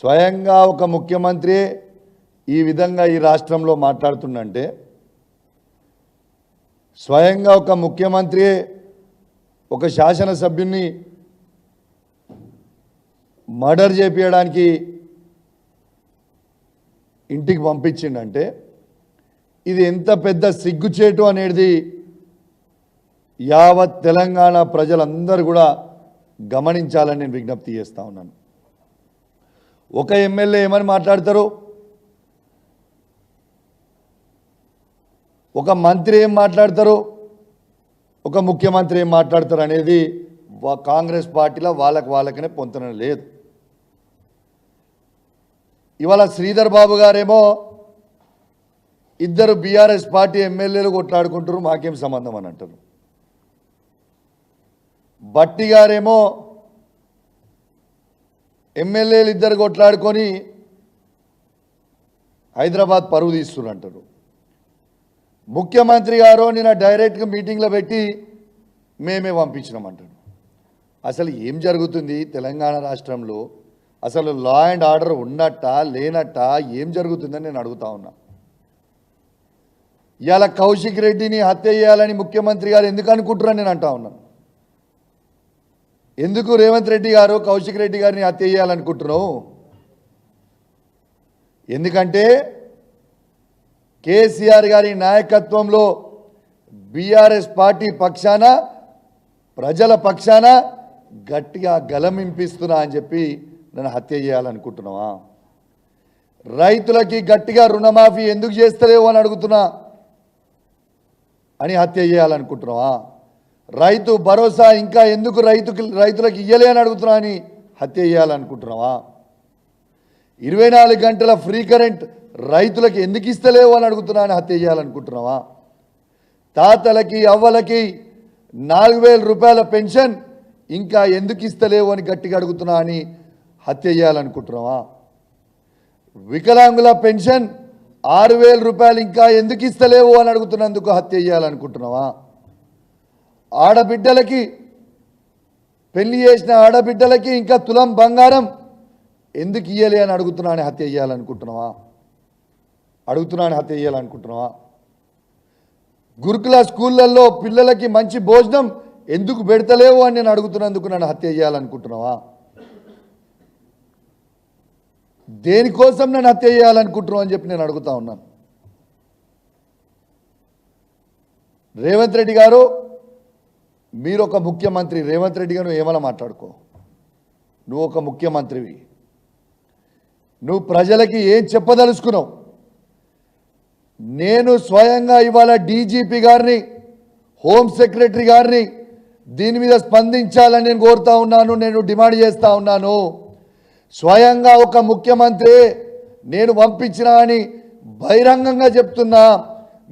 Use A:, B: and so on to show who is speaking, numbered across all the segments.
A: స్వయంగా ఒక ముఖ్యమంత్రి ఈ విధంగా ఈ రాష్ట్రంలో మాట్లాడుతుండంటే స్వయంగా ఒక ముఖ్యమంత్రి ఒక శాసనసభ్యుని మర్డర్ చేపించడానికి ఇంటికి పంపించిండంటే ఇది ఎంత పెద్ద సిగ్గుచేటు అనేది యావత్ తెలంగాణ ప్రజలందరూ కూడా గమనించాలని నేను విజ్ఞప్తి చేస్తా ఉన్నాను. ఒక ఎమ్మెల్యే ఏమని మాట్లాడతారు? ఒక మంత్రి ఏం మాట్లాడతారు? ఒక ముఖ్యమంత్రి ఏం మాట్లాడతారు అనేది కాంగ్రెస్ పార్టీలో వాళ్ళకి వాళ్ళకనే పొందడం లేదు. ఇవాళ శ్రీధర్ బాబు గారేమో ఇద్దరు బీఆర్ఎస్ పార్టీ ఎమ్మెల్యేలు కొట్లాడుకుంటారు మాకేం సంబంధం అని అంటారు బట్టి గారేమో ఎమ్మెల్యేలు ఇద్దరు కొట్లాడుకొని హైదరాబాద్ పరువు తీస్తున్నారు ముఖ్యమంత్రి గారు నిన్న డైరెక్ట్గా మీటింగ్లో పెట్టి మేమే పంపించినామంటాడు అసలు ఏం జరుగుతుంది తెలంగాణ రాష్ట్రంలో? అసలు లా అండ్ ఆర్డర్ ఉన్నట్ట లేనట్ట ఏం జరుగుతుందని నేను అడుగుతా ఉన్నా. ఇవాళ కౌశిక్ రెడ్డిని హత్య చేయాలని ముఖ్యమంత్రి గారు ఎందుకు అనుకుంటున్నారని నేను అంటా ఉన్నాను ఎందుకు రేవంత్ రెడ్డి గారు కౌశిక్ రెడ్డి గారిని హత్య చేయాలనుకుంటున్నావు? ఎందుకంటే కేసీఆర్ గారి నాయకత్వంలో బీఆర్ఎస్ పార్టీ పక్షాన ప్రజల పక్షాన గట్టిగా గలమింపిస్తున్నా అని చెప్పి నన్ను హత్య చేయాలనుకుంటున్నావా? రైతులకి గట్టిగా రుణమాఫీ ఎందుకు చేస్తలేవు అని అడుగుతున్నా అని హత్య చేయాలనుకుంటున్నావా? రైతు భరోసా ఇంకా ఎందుకు రైతుకి రైతులకు ఇయ్యలే అని అడుగుతున్నా అని హత్య చేయాలనుకుంటున్నావా? ఇరవై నాలుగు గంటల ఫ్రీ కరెంట్ రైతులకు ఎందుకు ఇస్తలేవు అని అడుగుతున్నా అని హత్య చేయాలనుకుంటున్నావా? తాతలకి అవ్వలకి నాలుగు వేల రూపాయల పెన్షన్ ఇంకా ఎందుకు ఇస్తలేవు అని గట్టిగా అడుగుతున్నా అని హత్య చేయాలనుకుంటున్నావా? వికలాంగుల పెన్షన్ ఆరు వేల రూపాయలు ఇంకా ఎందుకు ఇస్తలేవు అని అడుగుతున్నందుకు హత్య చేయాలనుకుంటున్నావా? ఆడబిడ్డలకి పెళ్ళి చేసిన ఆడబిడ్డలకి ఇంకా తులం బంగారం ఎందుకు ఇయ్యలే అని అడుగుతున్నాను హత్య చేయాలనుకుంటున్నావా? అడుగుతున్నాను హత్య చేయాలనుకుంటున్నావా? గురుకుల స్కూళ్ళల్లో పిల్లలకి మంచి భోజనం ఎందుకు పెడతలేవు అని నేను అడుగుతున్నందుకు నన్ను హత్య చేయాలనుకుంటున్నావా? దేనికోసం నన్ను హత్య చేయాలనుకుంటున్నావు అని చెప్పి నేను అడుగుతా ఉన్నాను. రేవంత్ రెడ్డి గారు మీరు ఒక ముఖ్యమంత్రి రేవంత్ రెడ్డి గారు ఏమైనా మాట్లాడుకో? నువ్వు ఒక ముఖ్యమంత్రివి. నువ్వు ప్రజలకి ఏం చెప్పదలుచుకున్నావు? నేను స్వయంగా ఇవాళ డీజీపీ గారిని హోమ్ సెక్రటరీ గారిని దీని మీద స్పందించాలని నేను కోరుతా ఉన్నాను నేను డిమాండ్ చేస్తూ ఉన్నాను. స్వయంగా ఒక ముఖ్యమంత్రి నేను పంపించినా అని బహిరంగంగా చెప్తున్నా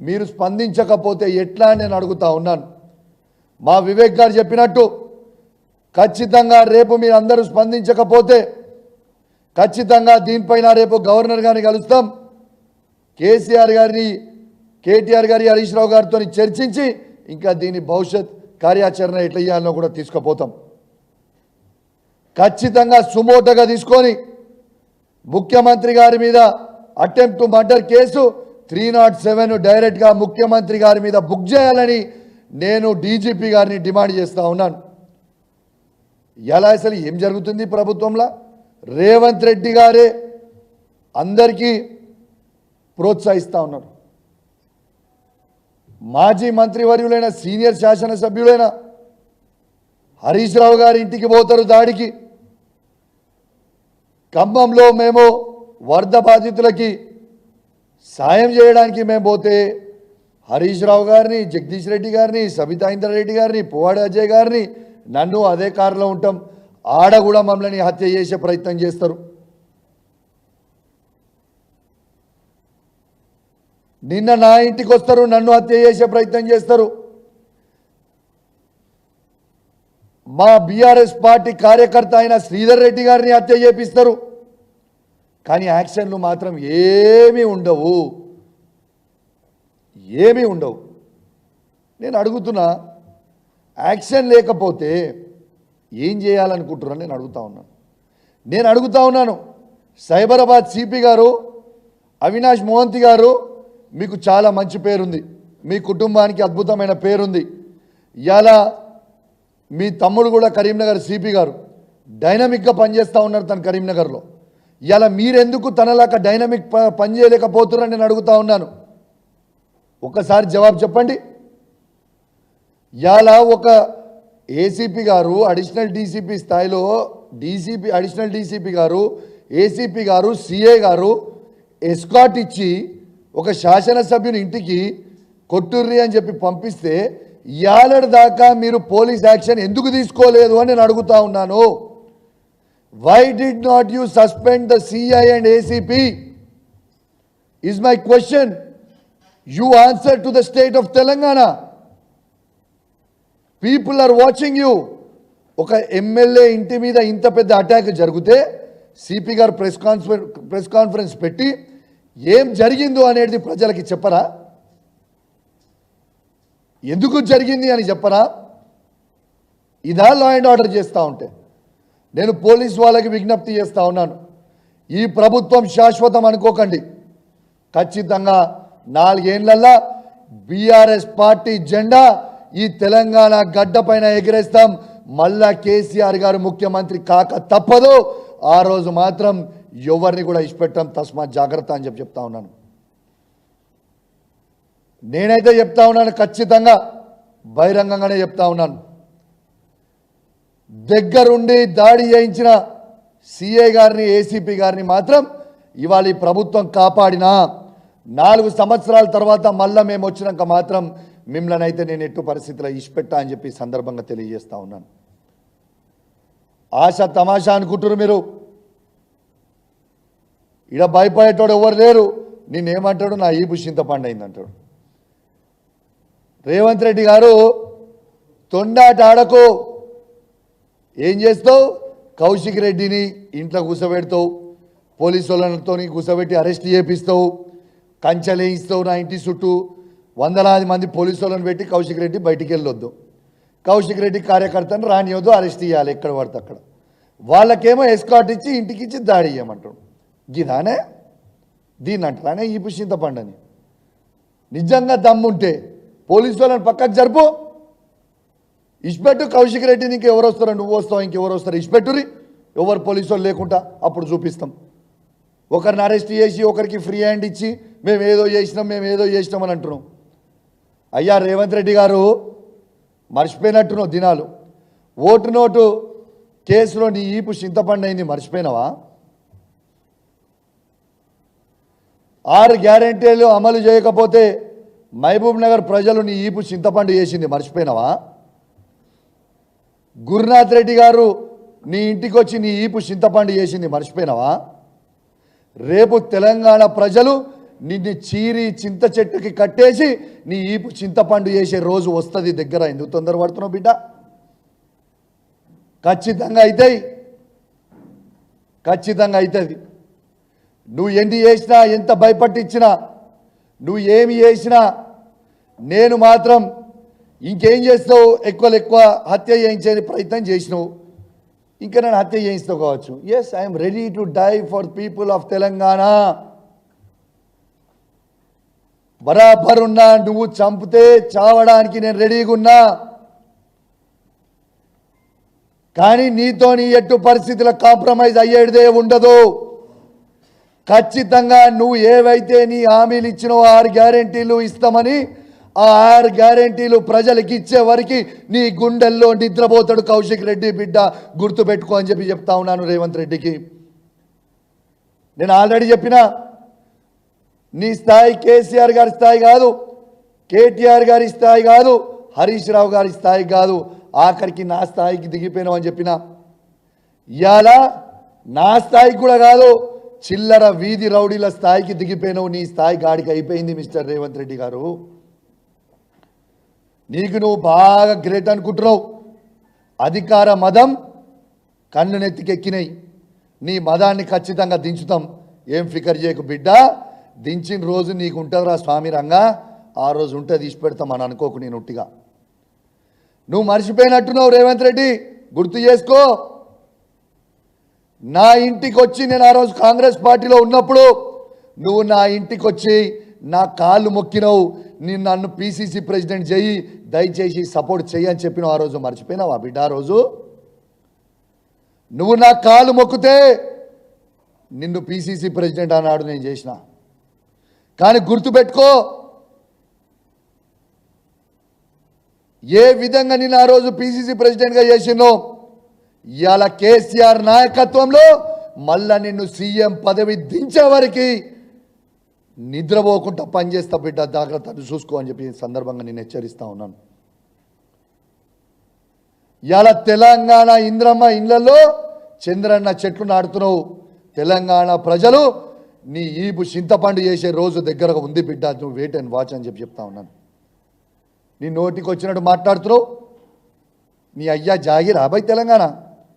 A: మీరు స్పందించకపోతే ఎట్లా నేను అడుగుతా ఉన్నాను. మా వివేక్ గారు చెప్పినట్టు ఖచ్చితంగా రేపు మీరు అందరూ స్పందించకపోతే ఖచ్చితంగా దీనిపైన రేపు గవర్నర్ గారిని కలుస్తాం. కేసీఆర్ గారిని కేటీఆర్ గారి హరీష్ రావు గారితో చర్చించి ఇంకా దీని భవిష్యత్ కార్యాచరణ ఎట్లా చేయాలో కూడా తీసుకుపోతాం. ఖచ్చితంగా సుమోటగా తీసుకొని ముఖ్యమంత్రి గారి మీద attempt murder case three not seven డైరెక్ట్గా ముఖ్యమంత్రి గారి మీద బుక్ చేయాలని నేను డీజీపీ గారిని డిమాండ్ చేస్తూ ఉన్నాను. ఎలా అసలు ఏం జరుగుతుంది ప్రభుత్వంలో? రేవంత్ రెడ్డి గారే అందరికీ ప్రోత్సహిస్తూ ఉన్నారు. మాజీ మంత్రివర్యులైన సీనియర్ శాసనసభ్యులైన హరీష్ రావు గారి ఇంటికి పోతారు దాడికి. ఖమ్మంలో మేము వరద బాధితులకి సాయం చేయడానికి మేము పోతే హరీష్ రావు గారిని జగదీష్ రెడ్డి గారిని సబితా ఇంద్రారెడ్డి గారిని పువ్వాడి అజయ్ గారిని నన్ను అదే కారులో ఉంటాం. ఆడ కూడా మమ్మల్ని హత్య చేసే ప్రయత్నం చేస్తారు. నిన్న నా ఇంటికి వస్తారు నన్ను హత్య చేసే ప్రయత్నం చేస్తారు. మా బీఆర్ఎస్ పార్టీ కార్యకర్త అయిన శ్రీధర్ రెడ్డి గారిని హత్య చేపిస్తారు. కానీ యాక్షన్లు మాత్రం ఏమీ ఉండవు. ఏమీ ఉండవు. నేను అడుగుతున్నా యాక్షన్ లేకపోతే ఏం చేయాలనుకుంటున్నాను నేను అడుగుతా ఉన్నాను. నేను అడుగుతా ఉన్నాను సైబరాబాద్ సిపి గారు అవినాష్ మోహంతి గారు మీకు చాలా మంచి పేరుంది. మీ కుటుంబానికి అద్భుతమైన పేరుంది. ఇలా మీ తమ్ముడు కూడా కరీంనగర్ సిపి గారు. డైనమిక్గా పనిచేస్తూ ఉన్నారు తను కరీంనగర్లో. ఇలా మీరెందుకు తనలాగా డైనమిక్ ప- పని నేను అడుగుతా ఉన్నాను. ఒక్కసారి జవాబు చెప్పండి. ఇలా ఒక ఏసీపీ గారు అడిషనల్ డీసీపీ స్థాయిలో డీసీపీ అడిషనల్ డీసీపీ గారు ఏసీపీ గారు సిఏ గారు ఎస్కాట్ ఇచ్చి ఒక శాసనసభ్యుని ఇంటికి కొట్టుర్రి అని చెప్పి పంపిస్తే యాలడి దాకా మీరు పోలీస్ యాక్షన్ ఎందుకు తీసుకోలేదు అని నేను అడుగుతా ఉన్నాను. Why did not you suspend the CI and ACP is my question you answer to the state of Telangana people are watching you ఒక ఎమ్మెల్యే ఇంటి మీద ఇంత పెద్ద అటాక్ జరిగితే సిపి గారు ప్రెస్ కాన్ఫరెన్స్ ప్రెస్ కాన్ఫరెన్స్ పెట్టి ఏం జరిగిందో అనేది ప్రజలకి చెప్పరా? ఎందుకు జరిగింది అని చెప్పరా? ఇదా లా అండ్ ఆర్డర్ చేస్తూ ఉంటే. నేను పోలీస్ వాళ్ళకి విజ్ఞప్తి చేస్తూ ఉన్నాను. ఈ ప్రభుత్వం శాశ్వతం అనుకోకండి. ఖచ్చితంగా నాలుగేళ్ళల్లా బీఆర్ఎస్ పార్టీ జెండా ఈ తెలంగాణ గడ్డ పైన ఎగిరేస్తాం. మళ్ళా కేసీఆర్ గారు ముఖ్యమంత్రి కాక తప్పదు. ఆ రోజు మాత్రం ఎవరిని కూడా ఇష్టపెట్టాం తస్మా జాగ్రత్త అని చెప్పి చెప్తా ఉన్నాను. నేనైతే చెప్తా ఉన్నాను ఖచ్చితంగా బహిరంగంగానే చెప్తా ఉన్నాను. దగ్గరుండి దాడి చేయించిన సీఏ గారిని ఏసీపీ గారిని మాత్రం ఇవాళ ఈ ప్రభుత్వం కాపాడినా నాలుగు సంవత్సరాల తర్వాత మళ్ళా మేము వచ్చినాక మాత్రం మిమ్మల్ని అయితే నేను ఎట్టు పరిస్థితిలో ఇష్టపెట్టా అని చెప్పి సందర్భంగా తెలియజేస్తా ఉన్నాను. ఆశ తమాషా అనుకుంటున్నారు మీరు? ఇడ భయపడేటోడు ఎవరు లేరు. నేనేమంటాడు నా ఈపు చింతపండు అయింది అంటాడు రేవంత్ రెడ్డి గారు తొండాట ఆడకు. ఏం చేస్తావు? కౌశిక్ రెడ్డిని ఇంట్లో కూర్చోబెడతావు పోలీసు వాళ్ళతో కూర్చోబెట్టి అరెస్ట్ చేపిస్తావు. కంచెలేయిస్తావు నా ఇంటి చుట్టూ. వందలాది మంది పోలీసు వాళ్ళని పెట్టి కౌశిక్ రెడ్డి బయటికి వెళ్ళొద్దు. కౌశిక్ రెడ్డి కార్యకర్తను రానివద్దు అరెస్ట్ చేయాలి ఎక్కడ పడితే అక్కడ. వాళ్ళకేమో ఎస్కాట్ ఇచ్చి ఇంటికి ఇచ్చి దాడి చేయమంటాడు. గిదానే? దీన్ని అంటారానే ఈ పుష్చింత పండని నిజంగా దమ్ముంటే పోలీసు వాళ్ళని పక్కకు జరుపు. ఇష్పెట్టు కౌశిక్ రెడ్డి నీకు ఎవరు వస్తారో నువ్వు వస్తావు? ఇంకెవరు వస్తారు? ఇష్పెట్టురి ఎవరు పోలీసు వాళ్ళు లేకుండా? అప్పుడు చూపిస్తాం. ఒకరిని అరెస్ట్ చేసి ఒకరికి ఫ్రీ హ్యాండ్ ఇచ్చి మేము ఏదో చేసినాం మేము ఏదో చేసినాం అని అంటున్నాం. అయ్యా రేవంత్ రెడ్డి గారు మర్చిపోయినట్టున్నావు దినాలు. ఓటు నోటు కేసులో నీ ఈపు చింతపండు అయింది మర్చిపోయినావా? ఆరు గ్యారెంటీలు అమలు చేయకపోతే మహబూబ్ నగర్ ప్రజలు నీ ఈపు చింతపండు చేసింది మర్చిపోయినావా? గురునాథ్ రెడ్డి గారు నీ ఇంటికి వచ్చి నీ ఈపు చింతపండు చేసింది మర్చిపోయినావా? రేపు తెలంగాణ ప్రజలు నిన్ను చీరి చింత చెట్టుకి కట్టేసి నీ ఈపు చింతపండు చేసే రోజు వస్తుంది దగ్గర. ఎందుకు తొందరపడుతున్నావు బిడ్డ? ఖచ్చితంగా అవుతాయి ఖచ్చితంగా అవుతుంది నువ్వు ఎన్ని చేసినా ఎంత భయపట్టించినా నువ్వు ఏమి చేసినా నేను మాత్రం ఇంకేం చేస్తావు? ఎక్కువ ఎక్కువ హత్య చేయించే ప్రయత్నం చేసినావు. ఇంకా నన్ను హత్య చేయిస్తూ కావచ్చు. Yes I'm ready to die for people of Telangana బరాబర్ ఉన్నా నువ్వు చంపితే చావడానికి నేను రెడీగా ఉన్నా. కానీ నీతో నీ ఎట్టు పరిస్థితుల కాంప్రమైజ్ అయ్యేదే ఉండదు. ఖచ్చితంగా నువ్వు ఏవైతే నీ హామీలు ఇచ్చినో ఆరు గ్యారెంటీలు ఇస్తామని ఆ ఆరు గ్యారెంటీలు ప్రజలకు ఇచ్చే వరకు నీ గుండెల్లో నిద్రపోతాడు కౌశిక్ రెడ్డి బిడ్డ. గుర్తుపెట్టుకో అని చెప్పి చెప్తా ఉన్నాను రేవంత్ రెడ్డికి. నేను ఆల్రెడీ చెప్పిన నీ స్థాయి కేసీఆర్ గారి స్థాయి కాదు కేటీఆర్ గారి స్థాయి కాదు హరీష్ రావు గారి స్థాయి కాదు. ఆఖరికి నా స్థాయికి దిగిపోయినావు అని చెప్పిన. ఇవాళ నా స్థాయికి కూడా కాదు చిల్లర వీధి రౌడీల స్థాయికి దిగిపోయినావు. నీ స్థాయి గాడికి అయిపోయింది మిస్టర్ రేవంత్ రెడ్డి గారు. నీకు నువ్వు బాగా గ్రేట్ అనుకుంటున్నావు. అధికార మదం కన్ను నెత్తికెక్కినాయి. నీ మదాన్ని ఖచ్చితంగా దించుతాం. ఏం ఫికర్ చేయకు బిడ్డ. దించిన రోజు నీకు ఉంటుందిరా స్వామి రంగా. ఆ రోజు ఉంటే తీసి పెడతాం అని అనుకోకు నేను ఉట్టిగా. నువ్వు మర్చిపోయినట్టున్నావు రేవంత్ రెడ్డి. గుర్తు చేసుకో. నా ఇంటికి వచ్చి నేను ఆ రోజు కాంగ్రెస్ పార్టీలో ఉన్నప్పుడు నువ్వు నా ఇంటికి వచ్చి నా కాళ్ళు మొక్కినవు. నేను నన్ను పీసీసీ ప్రెసిడెంట్ చెయ్యి దయచేసి సపోర్ట్ చెయ్యి అని ఆ రోజు మర్చిపోయినావు ఆ బిడ్డ ఆ రోజు? నువ్వు నా కాలు మొక్కితే నిన్ను పీసీసీ ప్రెసిడెంట్ అన్నాడు నేను చేసిన. కానీ గుర్తుపెట్టుకో ఏ విధంగా నేను ఆ రోజు పీసీసీ ప్రెసిడెంట్గా చేసినో ఇవాళ కేసీఆర్ నాయకత్వంలో మళ్ళా నిన్ను సీఎం పదవి దించే వరకు నిద్రపోకుండా పనిచేస్తా బిడ్డ జాగ్రత్తలు చూసుకో అని చెప్పి సందర్భంగా నేను హెచ్చరిస్తా ఉన్నాను. ఇలా తెలంగాణ ఇంద్రమ్మ ఇండ్లలో చంద్రన్న చెట్లు నాడుతున్నావు తెలంగాణ ప్రజలు నీ ఈపు చింతపండు చేసే రోజు దగ్గరగా ఉంది బిడ్డ నువ్వు వెయిట్ అండ్ వాచ్ అని చెప్పి చెప్తా ఉన్నాను. నీ నోటికి వచ్చినట్టు మాట్లాడుతున్నావు. నీ అయ్యా జాగి రాబాయి తెలంగాణ.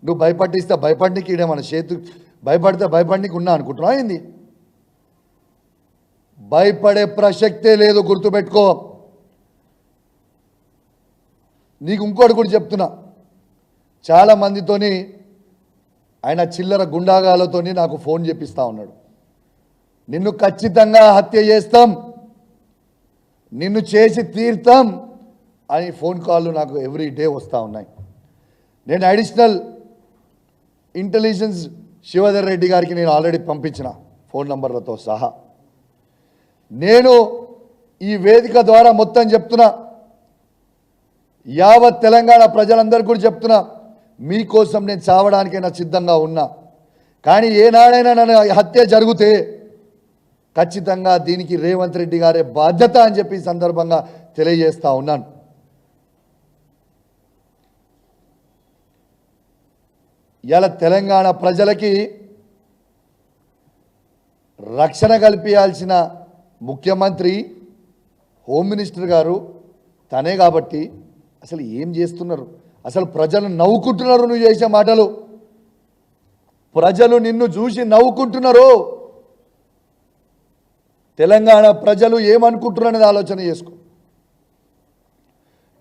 A: నువ్వు భయపట్టిస్తే భయపడికి మన చేతు భయపడితే భయపడికి ఉన్నా అనుకుంటున్నావు ఏంది? భయపడే ప్రసక్తే లేదు గుర్తుపెట్టుకో. నీకు ఇంకోటి కూడా చెప్తున్నా. చాలా మందితోని ఆయన చిల్లర గుండాగాలతోని నాకు ఫోన్ చేపిస్తా ఉన్నాడు. నిన్ను ఖచ్చితంగా హత్య చేస్తాం నిన్ను చేసి తీర్తాం అని ఫోన్ కాళ్ళు నాకు ఎవ్రీ డే వస్తూ ఉన్నాయి. నేను అడిషనల్ ఇంటెలిజెన్స్ శివధర్ రెడ్డి గారికి నేను ఆల్రెడీ పంపించిన ఫోన్ నంబర్లతో సహా. నేను ఈ వేదిక ద్వారా మొత్తం చెప్తున్నా. యావత్ తెలంగాణ ప్రజలందరికీ కూడా చెప్తున్నా మీకోసం నేను చావడానికైనా సిద్ధంగా ఉన్నా. కానీ ఏనాడైనా నన్ను హత్య జరిగితే ఖచ్చితంగా దీనికి రేవంత్ రెడ్డి గారే బాధ్యత అని చెప్పి సందర్భంగా తెలియజేస్తా ఉన్నాను. ఇలా తెలంగాణ ప్రజలకి రక్షణ కల్పించాల్సిన ముఖ్యమంత్రి హోమ్ మినిస్టర్ గారు తనే కాబట్టి అసలు ఏం చేస్తున్నారు? అసలు ప్రజలు నవ్వుకుంటున్నారు నువ్వు చేసే మాటలు. ప్రజలు నిన్ను చూసి నవ్వుకుంటున్నారు. తెలంగాణ ప్రజలు ఏమనుకుంటున్నారు అనేది ఆలోచన చేసుకో.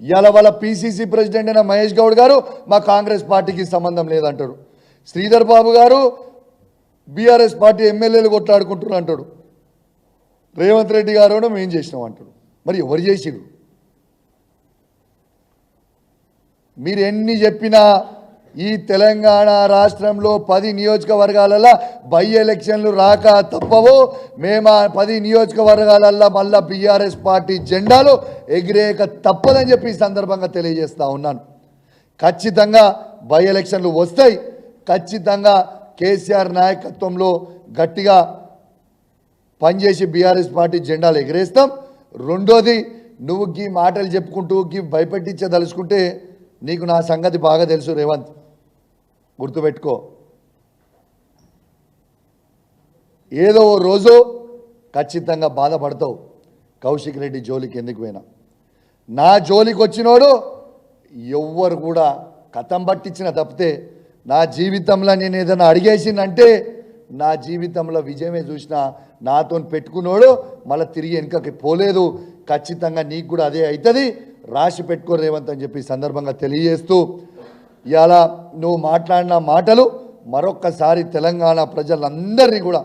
A: ఇవాళ వాళ్ళ పిసిసి ప్రెసిడెంట్ అయిన మహేష్ గౌడ్ గారు మా కాంగ్రెస్ పార్టీకి సంబంధం లేదంటాడు శ్రీధర్ బాబు గారు బీఆర్ఎస్ పార్టీ ఎమ్మెల్యేలు కొట్లాడుకుంటున్నారు అంటాడు రేవంత్ రెడ్డి గారు కూడా మేము చేసినాం అంటాడు మరి ఎవరు చేసిరు మీరు ఎన్ని చెప్పినా ఈ తెలంగాణ రాష్ట్రంలో పది నియోజకవర్గాలలో బై ఎలక్షన్లు రాక తప్పవు. మేము ఆ పది నియోజకవర్గాలల్లో మళ్ళా బీఆర్ఎస్ పార్టీ జెండాలు ఎగిరేక తప్పదని చెప్పి ఈ సందర్భంగా తెలియజేస్తూ ఉన్నాను. ఖచ్చితంగా బై ఎలక్షన్లు వస్తాయి. ఖచ్చితంగా కేసీఆర్ నాయకత్వంలో గట్టిగా పనిచేసి బీఆర్ఎస్ పార్టీ జెండాలు ఎగరేస్తాం. రెండోది నువ్వు గీ మాటలు చెప్పుకుంటూ గీ భయపెట్టించదలుచుకుంటే నీకు నా సంగతి బాగా తెలుసు రేవంత్. గుర్తుపెట్టుకో. ఏదో ఓ రోజు ఖచ్చితంగా బాధపడతావు. కౌశిక్ రెడ్డి జోలికి ఎందుకు పోయినా? నా జోలికి వచ్చినోడు ఎవ్వరు కూడా కథం పట్టించిన తప్పితే నా జీవితంలో నేను ఏదైనా అడిగేసిందంటే నా జీవితంలో విజయమే చూసిన నాతో పెట్టుకున్నోడు మళ్ళీ తిరిగి వెనుకకి పోలేదు. ఖచ్చితంగా నీకు కూడా అదే అవుతుంది రాసి పెట్టుకో రేవంత్ అని చెప్పి సందర్భంగా తెలియజేస్తూ ఇలా నువ్వు మాట్లాడిన మాటలు మరొక్కసారి తెలంగాణ ప్రజలందరినీ కూడా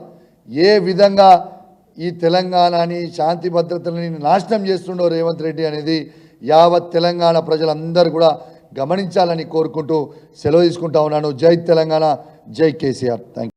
A: ఏ విధంగా ఈ తెలంగాణని శాంతి భద్రతలని నాశనం చేస్తుండో రేవంత్ రెడ్డి అనేది యావత్ తెలంగాణ ప్రజలందరూ కూడా గమనించాలని కోరుకుంటూ సెలవు తీసుకుంటా ఉన్నాను. జై తెలంగాణ జై కేసీఆర్. థ్యాంక్